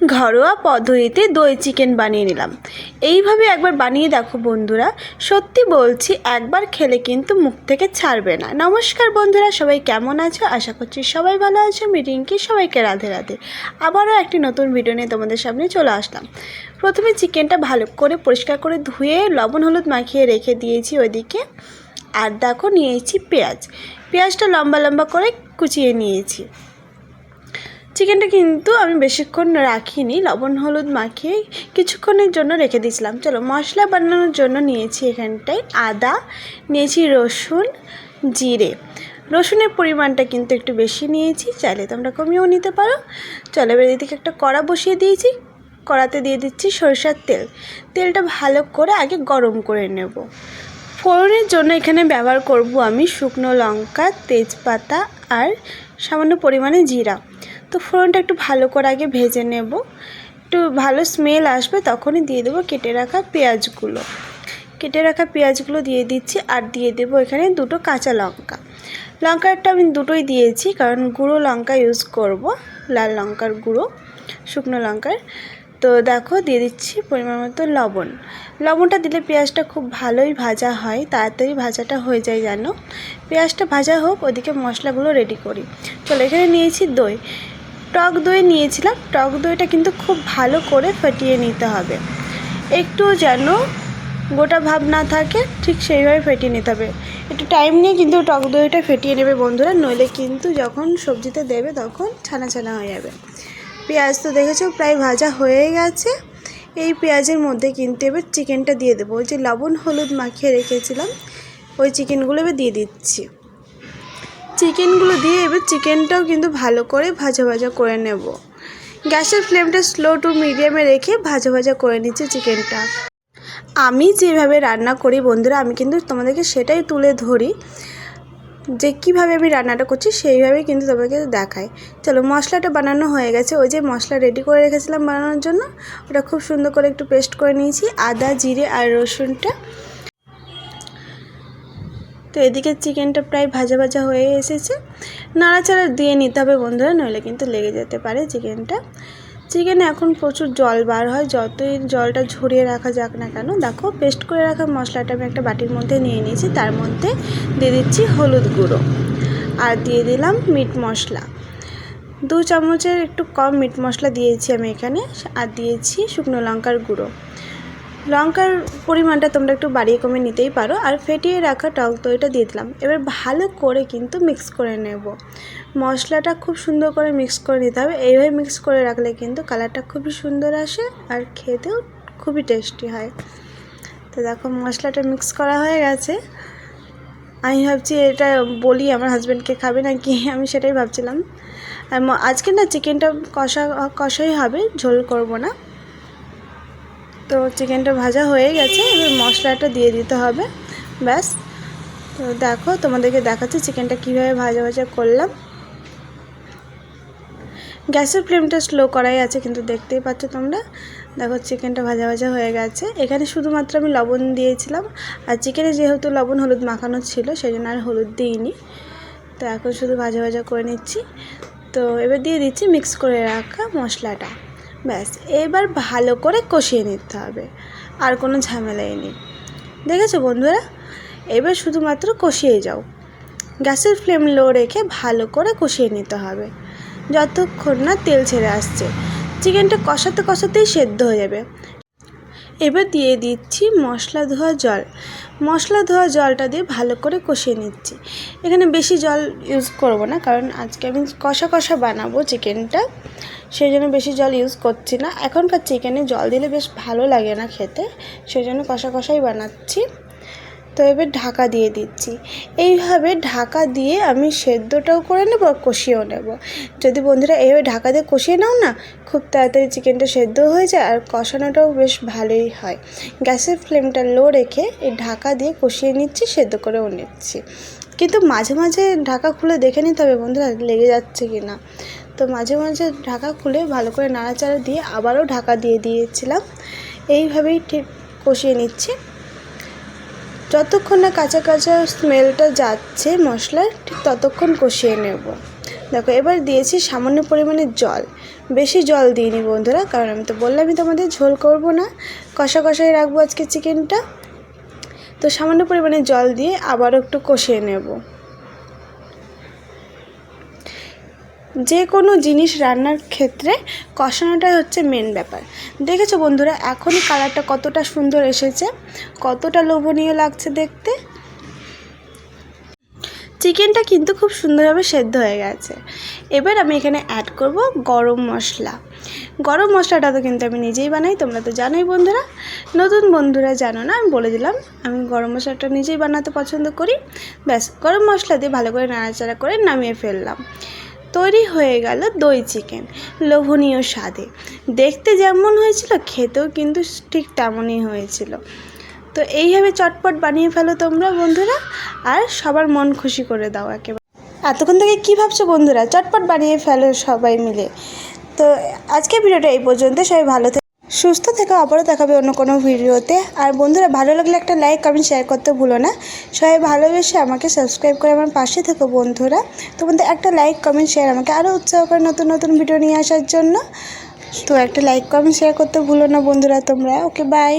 ঘরোয়া পদ্ধতিতে দই চিকেন বানিয়ে নিলাম। এইভাবে একবার বানিয়ে দেখো বন্ধুরা। সত্যি বলছি, একবার খেলে কিন্তু মুখ থেকে ছাড়বে না। নমস্কার বন্ধুরা, সবাই কেমন আছো? আশা করছি সবাই ভালো আছো। মিটিংকে সবাইকে রাধে রাধে। আবারও একটি নতুন ভিডিও নিয়ে তোমাদের সামনে চলে আসলাম। প্রথমে চিকেনটা ভালো করে পরিষ্কার করে ধুয়ে লবণ, হলুদ মাখিয়ে রেখে দিয়েছি ওইদিকে। আর দেখো, নিয়েছি পেঁয়াজ। পেঁয়াজটা লম্বা লম্বা করে কুচিয়ে নিয়েছি। চিকেনটা কিন্তু আমি বেশিক্ষণ রাখিনি, লবণ, হলুদ মাখিয়ে কিছুক্ষণের জন্য রেখে দিয়েছিলাম। চলো, মশলা বানানোর জন্য নিয়েছি এখানটায় আদা, নিয়েছি রসুন, জিরে। রসুনের পরিমাণটা কিন্তু একটু বেশি নিয়েছি, চাইলে তোমরা কমিয়েও নিতে পারো। চলো, এবার এদিকে একটা কড়া বসিয়ে দিয়েছি। কড়াতে দিয়ে দিচ্ছি সরষার তেল। তেলটা ভালো করে আগে গরম করে নেব। ফোড়নের জন্য এখানে ব্যবহার করব আমি শুকনো লঙ্কা, তেজপাতা আর সামান্য পরিমাণে জিরা। তো ফোড়নটা একটু ভালো করে আগে ভেজে নেব। একটু ভালো স্মেল আসবে তখনই দিয়ে দেবো কেটে রাখা পেঁয়াজগুলো। কেটে রাখা পেঁয়াজগুলো দিয়ে দিচ্ছি আর দিয়ে দেবো এখানে দুটো কাঁচা লঙ্কা। লঙ্কাটা আমি দুটোই দিয়েছি কারণ গুঁড়ো লঙ্কা ইউজ করব, লাল লঙ্কার গুঁড়ো, শুকনো লঙ্কার। তো দেখো দিয়ে দিচ্ছি পরিমাণ মতো লবণ। লবণটা দিলে পেঁয়াজটা খুব ভালোই ভাজা হয়, তাড়াতাড়ি ভাজাটা হয়ে যায় জানো। পেঁয়াজটা ভাজা হোক, ওদিকে মশলাগুলো রেডি করি। চলো এখানে নিয়েছি দই। টক দই নিয়েছিলাম। টক দইটা কিন্তু খুব ভালো করে ফেটিয়ে নিতে হবে। একটু যেন গোটা ভাব না থাকে, ঠিক সেইভাবে ফেটিয়ে নিতে হবে। একটু টাইম নিয়ে কিন্তু টক দইটা ফেটিয়ে নেবে বন্ধুরা, নইলে কিন্তু যখন সবজিতে দেবে তখন ছানা ছানা হয়ে যাবে। পেঁয়াজ তো দেখেছ প্রায় ভাজা হয়ে গেছে। এই পেঁয়াজের মধ্যে কিন্তু এবার চিকেনটা দিয়ে দেবো। ওই যে লবণ, হলুদ মাখিয়ে রেখেছিলাম, ওই চিকেনগুলো এবার দিয়ে দিচ্ছি। চিকেনগুলো দিয়ে এবার চিকেনটাও কিন্তু ভালো করে ভাজা ভাজা করে নেব। গ্যাসের ফ্লেমটা স্লো টু মিডিয়ামে রেখে ভাজা ভাজা করে নিচ্ছি চিকেনটা। আমি যেভাবে রান্না করি বন্ধুরা, আমি কিন্তু তোমাদেরকে সেটাই তুলে ধরি যে কীভাবে আমি রান্নাটা করছি সেইভাবেই কিন্তু তোমাকে দেখাই। চলো, মশলাটা বানানো হয়ে গেছে। ওই যে মশলা রেডি করে রেখেছিলাম বানানোর জন্য, ওটা খুব সুন্দর করে একটু পেস্ট করে নিয়েছি। আদা, জিরে আর রসুনটা তো এদিকে চিকেনটা প্রায় ভাজা ভাজা হয়ে এসেছে। নাড়াচাড়া দিয়ে নিতে হবে বন্ধুরা, নইলে কিন্তু লেগে যেতে পারে চিকেনটা। চিকেনে এখন প্রচুর জল বার হয়, যতই জলটা ঝরিয়ে রাখা যাক না কেন। দেখো, পেস্ট করে রাখা মশলাটা আমি একটা বাটির মধ্যে নিয়ে নিয়েছি, তার মধ্যে দিয়ে দিচ্ছি হলুদ গুঁড়ো আর দিয়ে দিলাম মিট মশলা। দু চামচের একটু কম মিট মশলা দিয়েছি আমি এখানে, আর দিয়েছি শুকনো লঙ্কার গুঁড়ো। লঙ্কার পরিমাণটা তোমরা একটু বাড়িয়ে কমে নিতেই পারো। আর ফেটিয়ে রাখা টক দইটা দিয়ে দিলাম। এবার ভালো করে কিন্তু মিক্স করে নেব। মশলাটা খুব সুন্দর করে মিক্স করে নিতে হবে। এইভাবে মিক্স করে রাখলে কিন্তু কালারটা খুবই সুন্দর আসে আর খেতেও খুবই টেস্টি হয়। তো দেখো মশলাটা মিক্স করা হয়ে গেছে। আমি ভাবছি এটা বলি আমার হাজব্যান্ডকে খাবে নাকি? আমি সেটাই ভাবছিলাম। আর আজকে না চিকেনটা কষা কষাই হবে, ঝোল করব না। তো চিকেনটা ভাজা হয়ে গেছে, এবার মশলাটা দিয়ে দিতে হবে। ব্যাস। তো দেখো, তোমাদেরকে দেখাচ্ছি চিকেনটা কীভাবে ভাজা ভাজা করলাম। গ্যাসের ফ্লেমটা স্লো করাই আছে, কিন্তু দেখতেই পাচ্ছ তোমরা। দেখো, চিকেনটা ভাজা ভাজা হয়ে গেছে। এখানে শুধুমাত্র আমি লবণ দিয়েছিলাম, আর চিকেনে যেহেতু লবণ হলুদ মাখানো ছিল সেই জন্য আর হলুদ দিইনি। তো এখন শুধু ভাজা ভাজা করে নিচ্ছি। তো এবার দিয়ে দিচ্ছি মিক্স করে রাখা মশলাটা। ব্যাস, এবার ভালো করে কষিয়ে নিতে হবে, আর কোনো ঝামেলাই নেই। দেখেছ বন্ধুরা? এবার শুধুমাত্র কষিয়ে যাও। গ্যাসের ফ্লেম লো রেখে ভালো করে কষিয়ে নিতে হবে। যতক্ষণ না তেল ছেড়ে আসছে, চিকেনটা কষাতে কষাতেই সেদ্ধ হয়ে যাবে। এবার দিয়ে দিচ্ছি মশলা ধোয়া জল। মশলা ধোয়া জলটা দিয়ে ভালো করে কষিয়ে নিচ্ছি। এখানে বেশি জল ইউজ করব না, কারণ আজকে আমি কষা কষা বানাবো চিকেনটা সেই জন্য বেশি জল ইউজ করছি না। এখনকার চিকেনে জল দিলে বেশ ভালো লাগে না খেতে সেই জন্য কষা কষাই বানাচ্ছি। তো এবার ঢাকা দিয়ে দিচ্ছি। এইভাবে ঢাকা দিয়ে আমি সেদ্ধটাও করে নেব আর কষিয়েও নেব। যদি বন্ধুরা এইভাবে ঢাকা দিয়ে কষিয়ে নাও না, খুব তাড়াতাড়ি চিকেনটা সেদ্ধ হয়ে যায় আর কষানোটাও বেশ ভালোই হয়। গ্যাসের ফ্লেমটা লো রেখে এই ঢাকা দিয়ে কষিয়ে নিচ্ছি, সেদ্ধ করেও নিচ্ছি। কিন্তু মাঝে মাঝে ঢাকা খুলে দেখে নিতে হবে বন্ধুরা লেগে যাচ্ছে কি না। তো মাঝে মাঝে ঢাকা খুলে ভালো করে নাড়াচাড়া দিয়ে আবারও ঢাকা দিয়ে দিয়েছিলাম। এইভাবেই ঠিক কষিয়ে নিচ্ছি। যতক্ষণ না কাঁচা কাঁচা স্মেলটা যাচ্ছে মশলার ঠিক ততক্ষণ কষিয়ে নেব। দেখো, এবার দিয়েছি সামান্য পরিমাণে জল। বেশি জল দিইনি বন্ধুরা, কারণ আমি তো বললামই তোমাদের ঝোল করব না। কষা কষাই রাখব আজকে চিকেনটা তো সামান্য পরিমাণে জল দিয়ে আবারও একটু কষিয়ে নেব। যে কোনো জিনিস রান্নার ক্ষেত্রে কষানোটাই হচ্ছে মেন ব্যাপার। দেখেছ বন্ধুরা, এখনই কালারটা কতটা সুন্দর এসেছে, কতটা লোভনীয় লাগছে দেখতে। চিকেনটা কিন্তু খুব সুন্দরভাবে সেদ্ধ হয়ে গেছে। এবার আমি এখানে অ্যাড করব গরম মশলা। গরম মশলাটা তো কিন্তু আমি নিজেই বানাই, তোমরা তো জানোই বন্ধুরা। নতুন বন্ধুরা জানো না, আমি বলে দিলাম, আমি গরম মশলাটা নিজেই বানাতে পছন্দ করি। ব্যাস, গরম মশলা দিয়ে ভালো করে নাড়াচাড়া করে নামিয়ে ফেললাম। তৈরি হয়ে গেল দই চিকেন, লোভনীয় স্বাদে। দেখতে যেমন হয়েছিল, খেতেও কিন্তু ঠিক তেমনই হয়েছিল। তো এইভাবে চটপট বানিয়ে ফেলো তোমরা বন্ধুরা, আর সবার মন খুশি করে দাও একেবারে। এতক্ষণ থেকে কী ভাবছ বন্ধুরা? চটপট বানিয়ে ফেলো সবাই মিলে। তো আজকে ভিডিওটা এই পর্যন্ত সবাই ভালো সুস্থ থেকে আবারও দেখাবে অন্য কোনো ভিডিওতে। আর বন্ধুরা, ভালো লাগলে একটা লাইক কমেন্ট শেয়ার করতে ভুলো না। সবাই ভালোবেসে আমাকে সাবস্ক্রাইব করে আমার পাশে থেকো বন্ধুরা। তোমাদের একটা লাইক কমেন্ট শেয়ার আমাকে আরও উৎসাহ করে নতুন নতুন ভিডিও নিয়ে আসার জন্য। তো একটা লাইক কমেন্ট শেয়ার করতে ভুলো না বন্ধুরা তোমরা। Okay bye